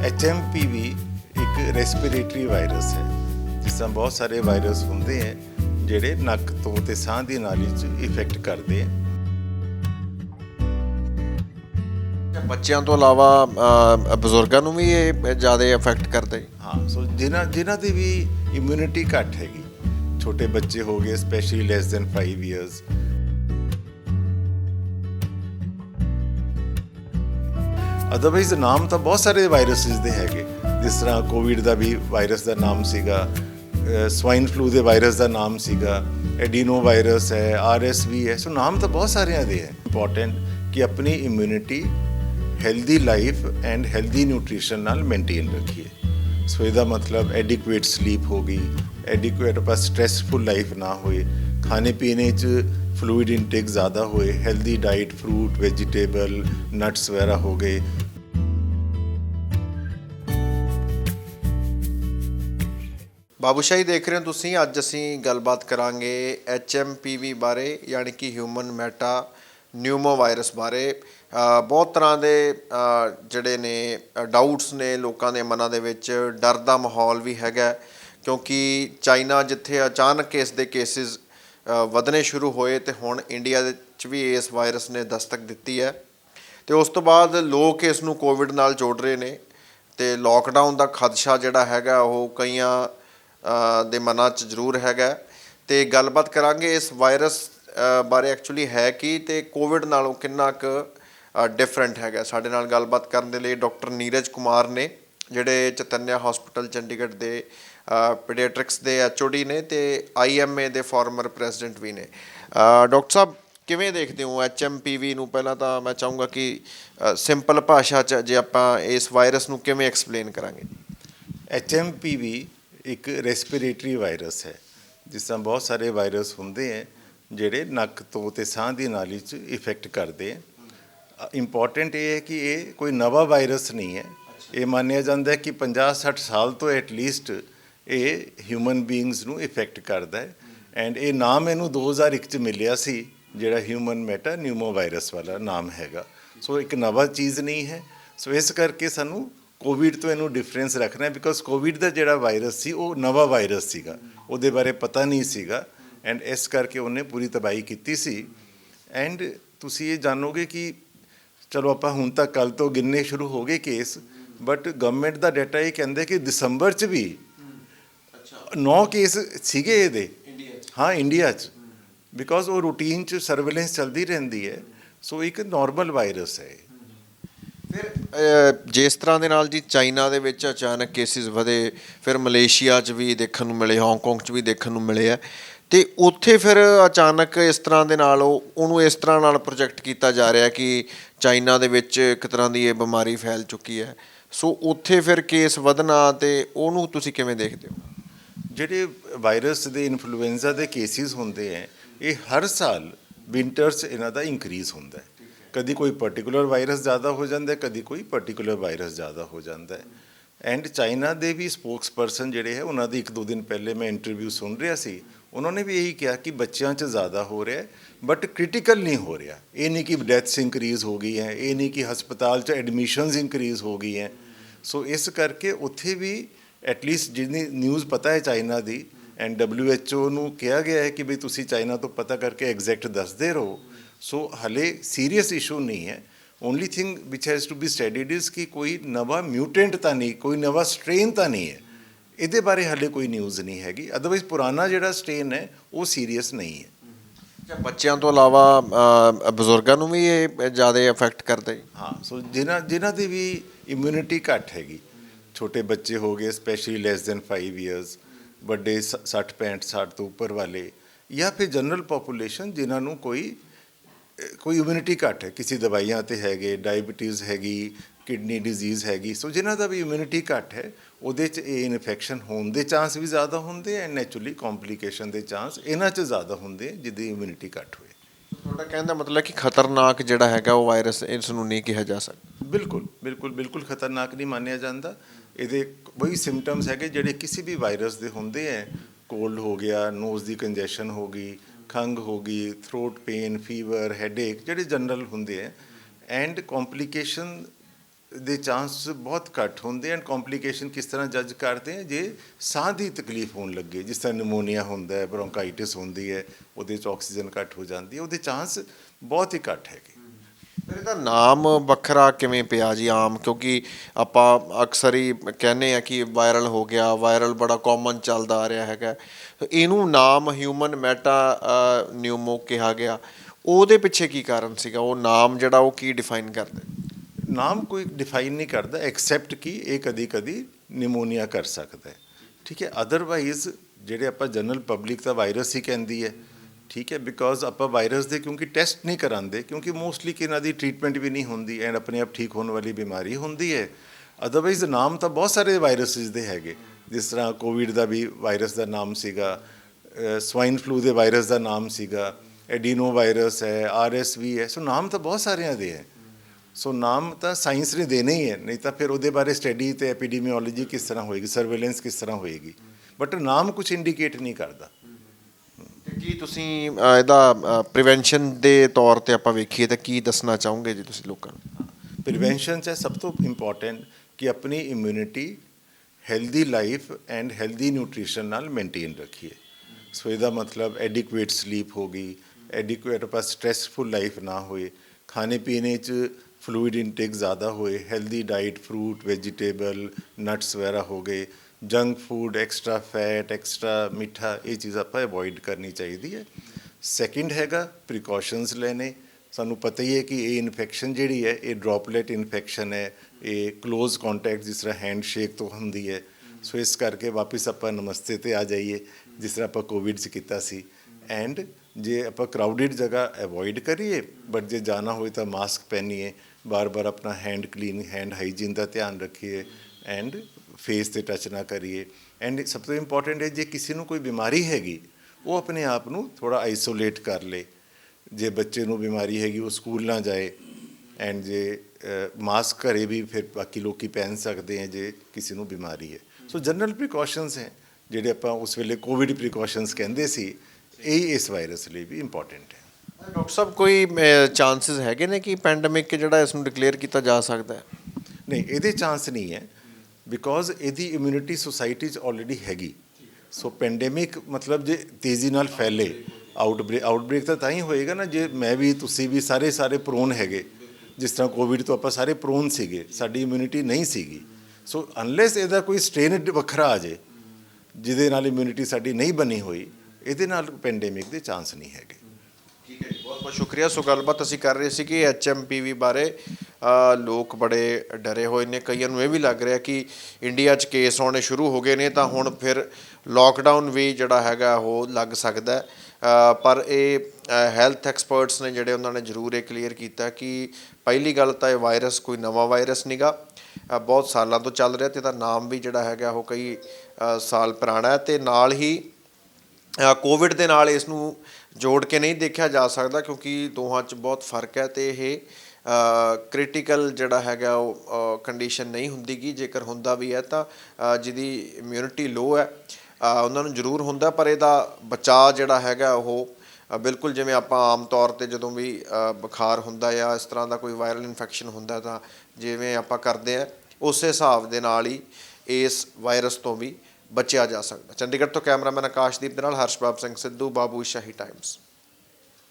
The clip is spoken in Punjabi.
HMPV ਇੱਕ ਰੈਸਪੀਰੇਟਰੀ ਵਾਇਰਸ ਹੈ ਜਿਸ ਤਰ੍ਹਾਂ ਬਹੁਤ ਸਾਰੇ ਵਾਇਰਸ ਹੁੰਦੇ ਹੈ ਜਿਹੜੇ ਨੱਕ ਤੋਂ ਤੇ ਸਾਹ ਦੀ ਨਾਲੀ 'ਚ ਇਫੈਕਟ ਕਰਦੇ ਹੈ। ਬੱਚਿਆਂ ਤੋਂ ਇਲਾਵਾ ਬਜ਼ੁਰਗਾਂ ਨੂੰ ਵੀ ਇਹ ਜ਼ਿਆਦਾ ਇਫੈਕਟ ਕਰਦਾ? ਹੈ ਹਾਂ ਸੋ ਜਿਨ੍ਹਾਂ ਜਿਨ੍ਹਾਂ ਦੀ ਵੀ ਇਮਿਊਨਿਟੀ ਘੱਟ ਹੈਗੀ ਛੋਟੇ ਬੱਚੇ ਹੋ ਗਏ specially less than 5 years otherwise ਨਾਮ ਤਾਂ ਬਹੁਤ ਸਾਰੇ ਵਾਇਰਸਿਸ ਦੇ ਹੈਗੇ। ਜਿਸ ਤਰ੍ਹਾਂ ਕੋਵਿਡ ਦਾ ਵੀ ਵਾਇਰਸ ਦਾ ਨਾਮ ਸੀਗਾ ਸਵਾਈਨ ਫਲੂ ਦੇ ਵਾਇਰਸ ਦਾ ਨਾਮ ਸੀਗਾ ਐਡੀਨੋ ਵਾਇਰਸ ਹੈ ਆਰਐਸਵੀ ਹੈ। ਸੋ ਨਾਮ ਤਾਂ ਬਹੁਤ ਸਾਰਿਆਂ ਦੇ ਹੈ। ਇੰਪੋਰਟੈਂਟ ਕਿ ਆਪਣੀ immunity healthy life and healthy nutrition ਨਾਲ ਮੇਨਟੇਨ ਰੱਖੀਏ। ਸੋ ਇਹਦਾ ਮਤਲਬ ਐਡਿਕੁਏਟ ਸਲੀਪ ਹੋ ਗਈ। ਐਡਿਕੁਏਟ ਪਰ ਸਟ੍ਰੈਸਫੁਲ ਲਾਈਫ ਨਾ ਹੋਏ। ਖਾਣੇ ਪੀਣੇ ਚ ਫਲੂਇਡ ਇਨਟੇਕ ਜ਼ਿਆਦਾ ਹੋਏ, healthy diet, fruit, vegetable, nuts ਵਗੈਰਾ ਹੋ ਗਏ। ਬਾਬੂਸ਼ਾਹੀ ਦੇਖ ਰਹੇ ਹੋ ਤੁਸੀਂ? ਅੱਜ ਅਸੀਂ ਗੱਲਬਾਤ ਕਰਾਂਗੇ HMPV ਬਾਰੇ, ਯਾਨੀ ਕਿ ਹਿਊਮਨ ਮੈਟਾ ਨਿਊਮੋ ਵਾਇਰਸ ਬਾਰੇ ਬਹੁਤ ਤਰ੍ਹਾਂ ਦੇ ਜਿਹੜੇ ਨੇ ਡਾਊਟਸ ਨੇ ਲੋਕਾਂ ਦੇ ਮਨਾਂ ਦੇ ਵਿੱਚ। ਡਰ ਦਾ ਮਾਹੌਲ ਵੀ ਹੈਗਾ, ਕਿਉਂਕਿ ਚਾਈਨਾ ਜਿੱਥੇ ਅਚਾਨਕ ਇਸ ਦੇ ਕੇਸਿਸ ਵਧਣੇ ਸ਼ੁਰੂ ਹੋਏ ਤੇ ਹੁਣ ਇੰਡੀਆ ਦੇ ਵਿੱਚ ਵੀ ਇਸ ਵਾਇਰਸ ਨੇ ਦਸਤਕ ਦਿੱਤੀ ਹੈ। ਤੇ ਉਸ ਤੋਂ ਬਾਅਦ ਲੋਕ ਇਸ ਨੂੰ ਕੋਵਿਡ ਨਾਲ ਜੋੜ ਰਹੇ ਨੇ ਤੇ ਲੋਕਡਾਊਨ ਦਾ ਖਦਸ਼ਾ ਜਿਹੜਾ ਹੈਗਾ ਉਹ ਕਈਆਂ ਦੇ ਮਨਾਂ 'ਚ ਜ਼ਰੂਰ ਹੈਗਾ। ਤੇ ਗੱਲਬਾਤ ਕਰਾਂਗੇ ਇਸ ਵਾਇਰਸ ਬਾਰੇ ਐਕਚੁਅਲੀ ਹੈ ਕੀ ਤੇ ਕੋਵਿਡ ਨਾਲੋਂ ਕਿੰਨਾ ਕੁ ਡਿਫਰੈਂਟ ਹੈਗਾ। ਸਾਡੇ ਨਾਲ ਗੱਲਬਾਤ ਕਰਨ ਦੇ ਲਈ ਡਾਕਟਰ ਨੀਰਜ ਕੁਮਾਰ ਨੇ, ਜਿਹੜੇ ਚਤਨਿਆ ਹਸਪੀਟਲ ਚੰਡੀਗੜ੍ਹ ਦੇ ਪੀਡੀਆਟ੍ਰਿਕਸ ਦੇ ਐਚਓਡੀ ਨੇ ਤੇ ਆਈਐਮਏ ਦੇ ਫਾਰਮਰ ਪ੍ਰੈਜ਼ੀਡੈਂਟ ਵੀ ਨੇ। ਡਾਕਟਰ ਸਾਹਿਬ ਕਿਵੇਂ ਦੇਖਦੇ ਹੋ ਐਚਐਮਪੀਵੀ ਨੂੰ? ਪਹਿਲਾਂ ਤਾਂ ਮੈਂ ਚਾਹੂੰਗਾ ਕਿ ਸਿੰਪਲ ਭਾਸ਼ਾ 'ਚ ਜੇ ਆਪਾਂ ਇਸ ਵਾਇਰਸ ਨੂੰ ਕਿਵੇਂ ਐਕਸਪਲੇਨ ਕਰਾਂਗੇ? HMPV ਇੱਕ ਰੈਸਪੀਰੇਟਰੀ ਵਾਇਰਸ ਹੈ ਜਿਸ ਤਰ੍ਹਾਂ ਬਹੁਤ ਸਾਰੇ ਵਾਇਰਸ ਹੁੰਦੇ ਹੈ ਜਿਹੜੇ ਨੱਕ ਤੋਂ ਤੇ ਸਾਹ ਦੀ ਨਾਲੀ 'ਚ ਇਫੈਕਟ ਕਰਦੇ ਹੈ। ਇੰਪੋਰਟੈਂਟ ਇਹ ਹੈ ਕਿ ਇਹ ਕੋਈ ਨਵਾਂ ਵਾਇਰਸ ਨਹੀਂ ਹੈ। ਇਹ ਮੰਨਿਆ ਜਾਂਦਾ ਹੈ ਕਿ 50-60 ਸਾਲ ਤੋਂ ਐਟ ਲੀਸਟ ਇਹ ਹਿਊਮਨ ਬੀਇੰਗਸ ਨੂੰ ਇਫੈਕਟ ਕਰਦਾ ਹੈ। ਐਂਡ ਇਹ ਨਾਮ ਇਹਨੂੰ 2001 ਚ ਮਿਲਿਆ ਸੀ, ਜਿਹੜਾ ਹਿਊਮਨ ਮੈਟਾ ਨਿਊਮੋ ਵਾਇਰਸ ਵਾਲਾ ਨਾਮ ਹੈਗਾ। ਸੋ ਇੱਕ ਨਵਾਂ ਚੀਜ਼ ਨਹੀਂ ਹੈ। ਸੋ ਇਸ ਕਰਕੇ ਸਾਨੂੰ ਕੋਵਿਡ ਤੋਂ ਇਹਨੂੰ ਡਿਫਰੈਂਸ ਰੱਖਣਾ ਹੈ ਬਿਕੋਜ਼ ਕੋਵਿਡ ਦਾ ਜਿਹੜਾ ਵਾਇਰਸ ਸੀ, ਉਹ ਨਵਾਂ ਵਾਇਰਸ ਸੀਗਾ। ਉਹਦੇ ਬਾਰੇ ਪਤਾ ਨਹੀਂ ਸੀਗਾ। ਐਂਡ ਇਸ ਕਰਕੇ ਉਹਨੇ ਪੂਰੀ ਤਬਾਹੀ ਕੀਤੀ ਸੀ। ਐਂਡ ਤੁਸੀਂ ਇਹ ਜਾਣੋਗੇ ਕਿ ਚਲੋ ਆਪਾਂ ਹੁਣ ਤਾਂ ਕੱਲ ਤੋਂ ਗਿਣਨੇ ਸ਼ੁਰੂ ਹੋ ਗਏ ਕੇਸ ਬਟ ਗਵਰਨਮੈਂਟ ਦਾ ਡਾਟਾ ਇਹ ਕਹਿੰਦੇ ਕਿ ਦਸੰਬਰ ਚ ਵੀ 9 ਕੇਸ ਸੀਗੇ ਇਹਦੇ। ਹਾਂ ਇੰਡੀਆ ਚ। ਬਿਕੋਜ਼ ਉਹ ਰੂਟੀਨ ਚ ਸਰਵੇਲੈਂਸ ਚੱਲਦੀ ਰਹਿੰਦੀ ਹੈ। ਸੋ ਇੱਕ ਨਾਰਮਲ ਵਾਇਰਸ ਹੈ ਫਿਰ ਜਿਸ ਤਰ੍ਹਾਂ ਦੇ ਨਾਲ ਜੀ ਚਾਈਨਾ ਦੇ ਵਿੱਚ ਅਚਾਨਕ ਕੇਸਿਸ ਵਧੇ, ਫਿਰ ਮਲੇਸ਼ੀਆ 'ਚ ਵੀ ਦੇਖਣ ਨੂੰ ਮਿਲੇ ਹਾਂਗਕਾਂਗ 'ਚ ਵੀ ਦੇਖਣ ਨੂੰ ਮਿਲੇ ਆ ਤੇ ਉੱਥੇ ਫਿਰ ਅਚਾਨਕ ਇਸ ਤਰ੍ਹਾਂ ਦੇ ਨਾਲ ਉਹ, ਉਹਨੂੰ ਇਸ ਤਰ੍ਹਾਂ ਨਾਲ ਪ੍ਰੋਜੈਕਟ ਕੀਤਾ ਜਾ ਰਿਹਾ ਕਿ ਚਾਈਨਾ ਦੇ ਵਿੱਚ ਇੱਕ ਤਰ੍ਹਾਂ ਦੀ ਇਹ ਬਿਮਾਰੀ ਫੈਲ ਚੁੱਕੀ ਹੈ। ਸੋ ਉੱਥੇ ਫਿਰ ਕੇਸ ਵਧਣਾ ਤੇ ਉਹਨੂੰ ਤੁਸੀਂ ਕਿਵੇਂ ਦੇਖਦੇ ਹੋ? ਜਿਹੜੇ ਵਾਇਰਸ ਦੇ ਇਨਫਲੂਐਂਜ਼ਾ ਦੇ ਕੇਸਿਸ ਹੁੰਦੇ ਹੈ ਇਹ ਹਰ ਸਾਲ ਵਿੰਟਰਸ ਇਹਨਾਂ ਦਾ ਇਨਕਰੀਜ਼ ਹੁੰਦਾ ਹੈ ਕਦੀ ਕੋਈ ਪਾਰਟਿਕੂਲਰ ਵਾਇਰਸ ਜ਼ਿਆਦਾ ਹੋ ਜਾਂਦਾ ਹੈ ਕਦੀ ਕੋਈ ਪਾਰਟਿਕੂਲਰ ਵਾਇਰਸ ਜ਼ਿਆਦਾ ਹੋ ਜਾਂਦਾ ਹੈ ਐਂਡ ਚਾਈਨਾ ਦੇ ਵੀ ਸਪੋਕਸਪਰਸਨ ਜਿਹੜੇ ਹੈ, ਉਹਨਾਂ ਦੀ ਇੱਕ ਦੋ ਦਿਨ ਪਹਿਲੇ ਮੈਂ ਇੰਟਰਵਿਊ ਸੁਣ ਰਿਹਾ ਸੀ, ਉਹਨਾਂ ਨੇ ਵੀ ਇਹੀ ਕਿਹਾ ਕਿ ਬੱਚਿਆਂ 'ਚ ਜ਼ਿਆਦਾ ਹੋ ਰਿਹਾ ਬਟ ਕ੍ਰਿਟੀਕਲ ਨਹੀਂ ਹੋ ਰਿਹਾ। ਇਹ ਨਹੀਂ ਕਿ ਡੈਥਸ ਇਨਕਰੀਜ਼ ਹੋ ਗਈ ਹੈ ਇਹ ਨਹੀਂ ਕਿ ਹਸਪਤਾਲ 'ਚ ਐਡਮਿਸ਼ਨਸ ਇਨਕਰੀਜ਼ ਹੋ ਗਈ ਹੈ ਸੋ ਇਸ ਕਰਕੇ ਉੱਥੇ ਵੀ ਐਟਲੀਸਟ ਜਿੰਨੀ ਨਿਊਜ਼ ਪਤਾ ਹੈ ਚਾਈਨਾ ਦੀ ਐਂਡ WHO ਨੂੰ ਕਿਹਾ ਗਿਆ ਹੈ ਕਿ ਵੀ ਤੁਸੀਂ ਚਾਈਨਾ ਤੋਂ ਪਤਾ ਕਰਕੇ ਐਗਜ਼ੈਕਟ ਦੱਸਦੇ ਰਹੋ। ਸੋ ਹਲੇ ਸੀਰੀਅਸ ਇਸ਼ੂ ਨਹੀਂ ਹੈ। Only thing which has to be studied is ਕਿ ਕੋਈ ਨਵਾਂ ਮਿਊਟੈਂਟ ਤਾਂ ਨਹੀਂ ਕੋਈ ਨਵਾਂ ਸਟ੍ਰੇਨ ਤਾਂ ਨਹੀਂ ਹੈ। ਇਹਦੇ ਬਾਰੇ ਹਲੇ ਕੋਈ ਨਿਊਜ਼ ਨਹੀਂ ਹੈਗੀ। ਅਦਰਵਾਈਜ਼ ਪੁਰਾਣਾ ਜਿਹੜਾ ਸਟ੍ਰੇਨ ਹੈ ਉਹ ਸੀਰੀਅਸ ਨਹੀਂ ਹੈ। ਜਾਂ ਬੱਚਿਆਂ ਤੋਂ ਇਲਾਵਾ ਬਜ਼ੁਰਗਾਂ ਨੂੰ ਵੀ ਇਹ ਜ਼ਿਆਦਾ ਇਫੈਕਟ ਕਰਦਾ? ਹੈ ਹਾਂ ਸੋ ਜਿਨ੍ਹਾਂ ਜਿਨ੍ਹਾਂ ਦੀ ਵੀ ਇਮਿਊਨਿਟੀ ਘੱਟ ਹੈਗੀ ਛੋਟੇ ਬੱਚੇ ਹੋ ਗਏ ਸਪੈਸ਼ਲੀ ਲੈਸ ਦੈਨ 5 ਇਅਰਸ ਵੱਡੇ 60 65 60 ਤੋਂ ਉੱਪਰ ਵਾਲੇ ਜਾਂ ਫਿਰ ਜਨਰਲ ਪੋਪੂਲੇਸ਼ਨ ਜਿਨ੍ਹਾਂ ਨੂੰ ਕੋਈ ਕੋਈ ਇਮਿਊਨਿਟੀ ਘੱਟ ਹੈ। ਕਿਸੇ ਦਵਾਈਆਂ ਤੇ ਹੈਗੇ ਡਾਇਬੀਟੀਜ਼ ਹੈਗੀ ਕਿਡਨੀ ਡਿਜ਼ੀਜ਼ ਹੈਗੀ, ਸੋ ਜਿਨ੍ਹਾਂ ਦਾ ਵੀ ਇਮਿਊਨਿਟੀ ਘੱਟ ਹੈ, ਉਹਦੇ 'ਚ ਇਹ ਇਨਫੈਕਸ਼ਨ ਹੋਣ ਦੇ ਚਾਂਸ ਵੀ ਜ਼ਿਆਦਾ ਹੁੰਦੇ ਐ ਨੈਚੁਰਲੀ ਕੰਪਲਿਕੇਸ਼ਨ ਦੇ ਚਾਂਸ ਇਹਨਾਂ 'ਚ ਜ਼ਿਆਦਾ ਹੁੰਦੇ ਆ, ਜਿਹਦੀ ਇਮਿਊਨਿਟੀ ਘੱਟ ਹੋਏ। ਤੁਹਾਡਾ ਕਹਿਣ ਦਾ ਮਤਲਬ ਕਿ ਖਤਰਨਾਕ ਜਿਹੜਾ ਹੈਗਾ ਉਹ ਵਾਇਰਸ ਇਸ ਨੂੰ ਨਹੀਂ ਕਿਹਾ ਜਾ ਸਕਦਾ। ਬਿਲਕੁਲ ਬਿਲਕੁਲ ਬਿਲਕੁਲ ਖਤਰਨਾਕ ਨਹੀਂ ਮੰਨਿਆ ਜਾਂਦਾ। ਇਹਦੇ ਵਹੀ ਸਿੰਪਟਮਸ ਹੈਗੇ ਜਿਹੜੇ ਕਿਸੇ ਵੀ ਵਾਇਰਸ ਦੇ ਹੁੰਦੇ ਹੈ ਕੋਲਡ ਹੋ ਗਿਆ ਨੋਜ਼ ਦੀ ਕੰਜੈਸ਼ਨ ਹੋ ਗਈ ਖੰਗ ਹੋ ਗਈ ਥਰੋਟ ਪੇਨ ਫੀਵਰ ਹੈਡੇਕ ਜਿਹੜੇ ਜਨਰਲ ਹੁੰਦੇ ਹੈ ਐਂਡ ਕੰਪਲਿਕੇਸ਼ਨ ਦੇ ਚਾਂਸ ਬਹੁਤ ਘੱਟ ਹੁੰਦੇ ਐਂਡ ਕੰਪਲਿਕੇਸ਼ਨ ਕਿਸ ਤਰ੍ਹਾਂ ਜੱਜ ਕਰਦੇ ਆ? ਜੇ ਸਾਹ ਦੀ ਤਕਲੀਫ ਹੋਣ ਲੱਗੇ, ਜਿਸ ਤਰ੍ਹਾਂ ਨਮੋਨੀਆ ਹੁੰਦਾ ਹੈ ਬ੍ਰੋਂਕਾਈਟਿਸ ਹੁੰਦੀ ਹੈ, ਉਹਦੇ ਚ ਆਕਸੀਜਨ ਘੱਟ ਹੋ ਜਾਂਦੀ ਹੈ, ਉਹਦੇ ਚਾਂਸ ਬਹੁਤ ਹੀ ਘੱਟ ਹੈਗੇ। ਫਿਰ ਇਹਦਾ ਨਾਮ ਵੱਖਰਾ ਕਿਵੇਂ ਪਿਆ ਜੀ ਆਮ? ਕਿਉਂਕਿ ਆਪਾਂ ਅਕਸਰ ਹੀ ਕਹਿੰਦੇ ਆ ਕਿ ਵਾਇਰਲ ਹੋ ਗਿਆ ਵਾਇਰਲ ਬੜਾ ਕਾਮਨ ਚੱਲਦਾ ਆ ਰਿਹਾ ਹੈਗਾ। ਇਹਨੂੰ ਨਾਮ ਹਿਊਮਨ ਮੈਟਾ ਨਿਊਮੋ ਕਿਹਾ ਗਿਆ। ਉਹਦੇ ਪਿੱਛੇ ਕੀ ਕਾਰਨ ਸੀਗਾ? ਉਹ ਨਾਮ ਜਿਹੜਾ ਉਹ ਕੀ ਡਿਫਾਈਨ ਕਰਦਾ? ਨਾਮ ਕੋਈ ਡਿਫਾਈਨ ਨਹੀਂ ਕਰਦਾ ਐਕਸੈਪਟ ਕਿ ਇਹ ਕਦੀ ਕਦੀ ਨਿਮੋਨੀਆ ਕਰ ਸਕਦਾ ਹੈ। ਠੀਕ ਹੈ ਅਦਰਵਾਈਜ਼ ਜਿਹੜੇ ਆਪਾਂ ਜਨਰਲ ਪਬਲਿਕ ਦਾ ਵਾਇਰਸ ਹੀ ਕਹਿੰਦੀ ਹੈ, ਠੀਕ ਹੈ ਬਿਕੋਜ਼ ਆਪਾਂ ਵਾਇਰਸ ਦੇ ਕਿਉਂਕਿ ਟੈਸਟ ਨਹੀਂ ਕਰਾਉਂਦੇ ਕਿਉਂਕਿ ਮੋਸਟਲੀ ਕਿ ਇਹਨਾਂ ਦੀ ਟ੍ਰੀਟਮੈਂਟ ਵੀ ਨਹੀਂ ਹੁੰਦੀ ਐਂਡ ਆਪਣੇ ਆਪ ਠੀਕ ਹੋਣ ਵਾਲੀ ਬਿਮਾਰੀ ਹੁੰਦੀ ਹੈ। ਅਦਰਵਾਈਜ਼ ਨਾਮ ਤਾਂ ਬਹੁਤ ਸਾਰੇ ਵਾਇਰਸਿਸ ਦੇ ਹੈਗੇ। ਜਿਸ ਤਰ੍ਹਾਂ ਕੋਵਿਡ ਦਾ ਵੀ ਵਾਇਰਸ ਦਾ ਨਾਮ ਸੀਗਾ ਸਵਾਈਨ ਫਲੂ ਦੇ ਵਾਇਰਸ ਦਾ ਨਾਮ ਸੀਗਾ ਐਡੀਨੋ ਵਾਇਰਸ ਹੈ ਆਰਐਸਵੀ ਹੈ ਸੋ ਨਾਮ ਤਾਂ ਬਹੁਤ ਸਾਰਿਆਂ ਦੇ ਹੈ। ਸੋ ਨਾਮ ਤਾਂ ਸਾਇੰਸ ਨੇ ਦੇਣੇ ਹੀ ਹੈ ਨਹੀਂ ਤਾਂ ਫਿਰ ਉਹਦੇ ਬਾਰੇ ਸਟੱਡੀ ਤੇ ਐਪੀਡੀਮੀਓਲੋਜੀ ਕਿਸ ਤਰ੍ਹਾਂ ਹੋਏਗੀ ਸਰਵੇਲੈਂਸ ਕਿਸ ਤਰ੍ਹਾਂ ਹੋਏਗੀ ਬਟ ਨਾਮ ਕੁਝ ਇੰਡੀਕੇਟ ਨਹੀਂ ਕਰਦਾ ਕੀ ਤੁਸੀਂ ਇਹਦਾ ਪ੍ਰੀਵੈਂਸ਼ਨ ਦੇ ਤੌਰ ਤੇ ਆਪਾਂ ਵੇਖੀਏ ਤਾਂ ਕੀ ਦੱਸਣਾ ਚਾਹੋਗੇ ਜੀ ਤੁਸੀਂ ਲੋਕਾਂ ਨੂੰ ਪ੍ਰੀਵੈਂਸ਼ਨ 'ਚ ਹੈ ਸਭ ਤੋਂ ਇੰਪੋਰਟੈਂਟ ਕਿ ਆਪਣੀ immunity healthy life and healthy nutrition ਨਾਲ ਮੇਨਟੇਨ ਰੱਖੀਏ ਸੋ ਇਹਦਾ ਮਤਲਬ ਐਡਿਕੁਏਟ ਸਲੀਪ ਹੋਗੀ ਐਡਿਕੁਏਟ ਆਪਾਂ ਸਟ੍ਰੈਸਫੁਲ ਲਾਈਫ ਨਾ ਹੋਏ ਖਾਣੇ ਪੀਣੇ 'ਚ ਫਲੂਇਡ ਇਨਟੇਕ ਜ਼ਿਆਦਾ ਹੋਏ healthy diet fruit vegetable nuts ਵਗੈਰਾ ਹੋ ਗਏ junk food extra fat extra ਮਿੱਠਾ, ਇਹ ਚੀਜ਼ ਆਪਾਂ ਅਵੋਇਡ ਕਰਨੀ ਚਾਹੀਦੀ ਹੈ। ਸੈਕਿੰਡ ਹੈਗਾ ਪ੍ਰੀਕਾਸ਼ਨਸ ਲੈਣੇ। ਸਾਨੂੰ ਪਤਾ ਹੀ ਹੈ ਕਿ ਇਹ ਇਨਫੈਕਸ਼ਨ ਜਿਹੜੀ ਹੈ, ਇਹ ਡ੍ਰੌਪਲੇਟ ਇਨਫੈਕਸ਼ਨ ਹੈ। ਇਹ ক্লোਜ਼ ਕੰਟੈਕਟ ਜਿਸ ਤਰ੍ਹਾਂ ਹੈਂਡਸ਼ੇਕ ਤੋਂ ਹੁੰਦੀ ਹੈ। ਸੋ ਇਸ ਕਰਕੇ ਵਾਪਸ ਆਪਾਂ ਨਮਸਤੇ ਤੇ ਆ ਜਾਈਏ, ਜਿਸ ਤਰ੍ਹਾਂ ਆਪਾਂ ਕੋਵਿਡ 'ਚ ਕੀਤਾ ਸੀ। ਐਂਡ ਜੇ ਆਪਾਂ ਕਰਾਊਡਡ ਜਗ੍ਹਾ ਅਵੋਇਡ ਕਰੀਏ ਬਟ ਜੇ ਜਾਣਾ ਹੋਵੇ ਤਾਂ ਮਾਸਕ ਪਹਿਨੀਏ। ਬਾਰ-ਬਾਰ ਆਪਣਾ ਹੈਂਡ ਕਲੀਨ ਹੈਂਡ ਹਾਈਜੀਨ ਦਾ ਧਿਆਨ ਰੱਖੀਏ ਐਂਡ ਫੇਸ ਤੇ ਟੱਚ ਨਾ ਕਰੀਏ। ਐਂਡ ਸਭ ਤੋਂ ਇੰਪੋਰਟੈਂਟ ਹੈ, ਜੇ ਕਿਸੇ ਨੂੰ ਕੋਈ ਬਿਮਾਰੀ ਹੈਗੀ, ਉਹ ਆਪਣੇ ਆਪ ਨੂੰ ਥੋੜਾ ਆਈਸੋਲੇਟ ਕਰ ਲੇ। ਜੇ ਬੱਚੇ ਨੂੰ ਬਿਮਾਰੀ ਹੈਗੀ, ਉਹ ਸਕੂਲ ਨਾ ਜਾਏ। ਐਂਡ ਜੇ ਮਾਸਕ ਘਰੇ ਵੀ ਫਿਰ ਬਾਕੀ ਲੋਕੀ ਪਹਿਨ ਸਕਦੇ ਆ ਜੇ ਕਿਸੇ ਨੂੰ ਬਿਮਾਰੀ ਹੈ। ਸੋ ਜਨਰਲ ਪ੍ਰੀਕਾਸ਼ਨਸ ਹੈ, ਜਿਹੜੇ ਆਪਾਂ ਉਸ ਵੇਲੇ ਕੋਵਿਡ ਪ੍ਰੀਕਾਸ਼ਨਸ ਕਹਿੰਦੇ ਸੀ, ਇਹ ਇਸ ਵਾਇਰਸ ਲਈ ਵੀ ਇੰਪੋਰਟੈਂਟ ਹੈ। ਡਾਕਟਰ ਸਾਹਿਬ, ਕੋਈ ਚਾਂਸਸ ਹੈਗੇ ਨੇ ਕਿ ਪੈਂਡੈਮਿਕ ਜਿਹੜਾ ਇਸ ਨੂੰ ਡਿਕਲੇਅਰ ਕੀਤਾ ਜਾ ਸਕਦਾ ਹੈ? ਨਹੀਂ, ਇਹਦੇ ਚਾਂਸ ਨਹੀਂ ਹੈ ਬਿਕੋਜ਼ ਇਹਦੀ ਇਮਿਊਨਿਟੀ ਸੋਸਾਇਟੀ 'ਚ ਆਲਰੇਡੀ ਹੈਗੀ। ਸੋ ਪੈਂਡੈਮਿਕ ਮਤਲਬ ਜੇ ਤੇਜ਼ੀ ਨਾਲ ਫੈਲੇ ਆਊਟਬ੍ਰੇਕ ਆਊਟਬ੍ਰੇਕ ਤਾਂ ਤਾਂ ਹੀ ਹੋਏਗਾ ਨਾ, ਜੇ ਮੈਂ ਵੀ, ਤੁਸੀਂ ਵੀ ਸਾਰੇ ਸਾਰੇ ਪ੍ਰੋਨ ਹੈਗੇ। ਜਿਸ ਤਰ੍ਹਾਂ ਕੋਵਿਡ ਤੋਂ ਆਪਾਂ ਸਾਰੇ ਪ੍ਰੋਨ ਸੀਗੇ, ਸਾਡੀ ਇਮਿਊਨਿਟੀ ਨਹੀਂ ਸੀਗੀ। ਸੋ ਅਨਲੈਸ ਇਹਦਾ ਕੋਈ ਸਟ੍ਰੇਨ ਵੱਖਰਾ ਆ ਜੇ ਜਿਹਦੇ ਨਾਲ ਇਮਿਊਨਿਟੀ ਸਾਡੀ ਨਹੀਂ ਬਣੀ ਹੋਈ, ਇਹਦੇ ਨਾਲ ਪੈਂਡੈਮਿਕ ਦੇ ਚਾਂਸ ਨਹੀਂ ਹੈਗੇ। ਬਹੁਤ ਬਹੁਤ ਸ਼ੁਕਰੀਆ। ਸੋ ਗੱਲਬਾਤ ਅਸੀਂ ਕਰ ਰਹੇ ਸੀ ਕਿ ਐਚਐਮਪੀਵੀ ਬਾਰੇ ਲੋਕ ਬੜੇ ਡਰੇ ਹੋਏ ਨੇ। ਕਈਆਂ ਨੂੰ ਇਹ ਵੀ ਲੱਗ ਰਿਹਾ ਕਿ ਇੰਡੀਆ 'ਚ ਕੇਸ ਆਉਣੇ ਸ਼ੁਰੂ ਹੋ ਗਏ ਨੇ, ਤਾਂ ਹੁਣ ਫਿਰ ਲੋਕਡਾਊਨ ਵੀ ਜਿਹੜਾ ਹੈਗਾ ਉਹ ਲੱਗ ਸਕਦਾ ਪਰ ਇਹ ਹੈਲਥ ਐਕਸਪਰਟਸ ਨੇ ਜਿਹੜੇ ਉਹਨਾਂ ਨੇ ਜ਼ਰੂਰ ਇਹ ਕਲੀਅਰ ਕੀਤਾ ਕਿ ਪਹਿਲੀ ਗੱਲ ਤਾਂ ਇਹ ਵਾਇਰਸ ਕੋਈ ਨਵਾਂ ਵਾਇਰਸ ਨਹੀਂਗਾ ਬਹੁਤ ਸਾਲਾਂ ਤੋਂ ਚੱਲ ਰਿਹਾ ਤੇ ਇਹਦਾ ਨਾਮ ਵੀ ਜਿਹੜਾ ਹੈਗਾ ਉਹ ਕਈ ਸਾਲ ਪੁਰਾਣਾ ਹੈ ਤੇ ਨਾਲ ਹੀ ਕੋਵਿਡ ਦੇ ਨਾਲ ਇਸ ਨੂੰ ਜੋੜ ਕੇ ਨਹੀਂ ਦੇਖਿਆ ਜਾ ਸਕਦਾ ਕਿਉਂਕਿ ਦੋਹਾਂ 'ਚ ਬਹੁਤ ਫ਼ਰਕ ਹੈ ਤੇ ਇਹ ਕ੍ਰਿਟੀਕਲ ਜਿਹੜਾ ਹੈਗਾ ਉਹ ਕੰਡੀਸ਼ਨ ਨਹੀਂ ਹੁੰਦੀਗੀ। ਜੇਕਰ ਹੁੰਦਾ ਵੀ ਹੈ ਤਾਂ ਜਿਹਦੀ ਇਮਿਊਨਿਟੀ ਲੋ ਹੈ ਉਹਨਾਂ ਨੂੰ ਜ਼ਰੂਰ ਹੁੰਦਾ, ਪਰ ਇਹਦਾ ਬਚਾਅ ਜਿਹੜਾ ਹੈਗਾ ਉਹ ਬਿਲਕੁਲ ਜਿਵੇਂ ਆਪਾਂ ਆਮ ਤੌਰ ਤੇ ਜਦੋਂ ਵੀ ਬੁਖਾਰ ਹੁੰਦਾ ਜਾਂ ਇਸ ਤਰ੍ਹਾਂ ਦਾ ਕੋਈ ਵਾਇਰਲ ਇਨਫੈਕਸ਼ਨ ਹੁੰਦਾ ਤਾਂ ਜਿਵੇਂ ਆਪਾਂ ਕਰਦੇ ਆ ਉਸੇ ਹਿਸਾਬ ਦੇ ਨਾਲ ਹੀ ਇਸ ਵਾਇਰਸ ਤੋਂ ਵੀ ਬਚਿਆ ਜਾ ਸਕਦਾ। ਚੰਡੀਗੜ੍ਹ ਤੋਂ ਕੈਮਰਾਮੈਨ ਆਕਾਸ਼ਦੀਪ ਦੇ ਨਾਲ ਹਰਸ਼ਬਾਬ ਸਿੰਘ ਸਿੱਧੂ, ਬਾਬੂ ਸ਼ਾਹੀ ਟਾਈਮਸ